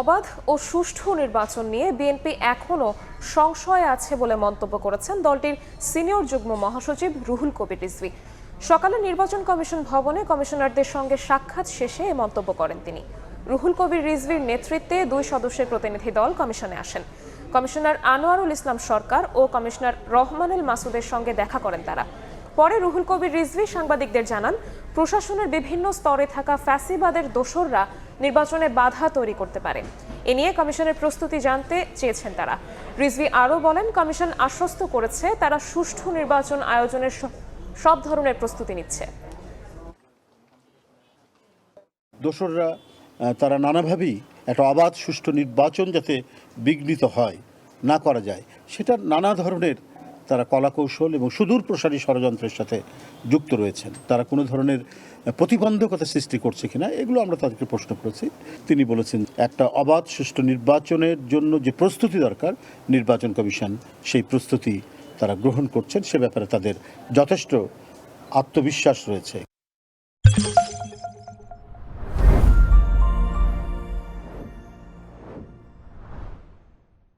অবাধ ও সুষ্ঠু নির্বাচন নিয়ে বিএনপি এখনও সংশয় আছে বলে মন্তব্য করেছেন দলটির সিনিয়র যুগ্ম মহাসচিব রুহুল কবির রিজভী। সকালে নির্বাচন কমিশন ভবনে কমিশনারদের সঙ্গে সাক্ষাৎ শেষে এ মন্তব্য করেন তিনি। রুহুল কবির রিজভির নেতৃত্বে দুই সদস্যের প্রতিনিধি দল কমিশনে আসেন। কমিশনার আনোয়ারুল ইসলাম সরকার ও কমিশনার রহমানুল মাসুদের সঙ্গে দেখা করেন তারা। পরে রুহুল কবির রিজভী সাংবাদিকদের জানান, প্রশাসনের বিভিন্ন স্তরে থাকা ফ্যাসিবাদের দোসররা নির্বাচনে বাধা তৈরি করতে পারে। এ নিয়ে কমিশনের প্রস্তুতি জানতে চেয়েছেন তারা। রিজভী আরও বলেন, কমিশন আশ্বস্ত করেছে, তারা সুষ্ঠু নির্বাচন আয়োজনের সব ধরনের প্রস্তুতি নিচ্ছে। দোসররা তারা নানাভাবেই একটা অবাধ, সুষ্ঠু নির্বাচন যাতে বিঘ্নিত হয়, না করা যায়, সেটা নানা ধরনের তারা কলাকৌশল এবং সুদূর প্রসারী ষড়যন্ত্রের সাথে যুক্ত রয়েছেন। তারা কোনো ধরনের প্রতিবন্ধকতা সৃষ্টি করছে কিনা, এগুলো আমরা তাদেরকে প্রশ্ন করেছি। তিনি বলেছেন, একটা অবাধ সুষ্ঠু নির্বাচনের জন্য যে প্রস্তুতি দরকার, নির্বাচন কমিশন সেই প্রস্তুতি তারা গ্রহণ করছেন, সে ব্যাপারে তাদের যথেষ্ট আত্মবিশ্বাস রয়েছে।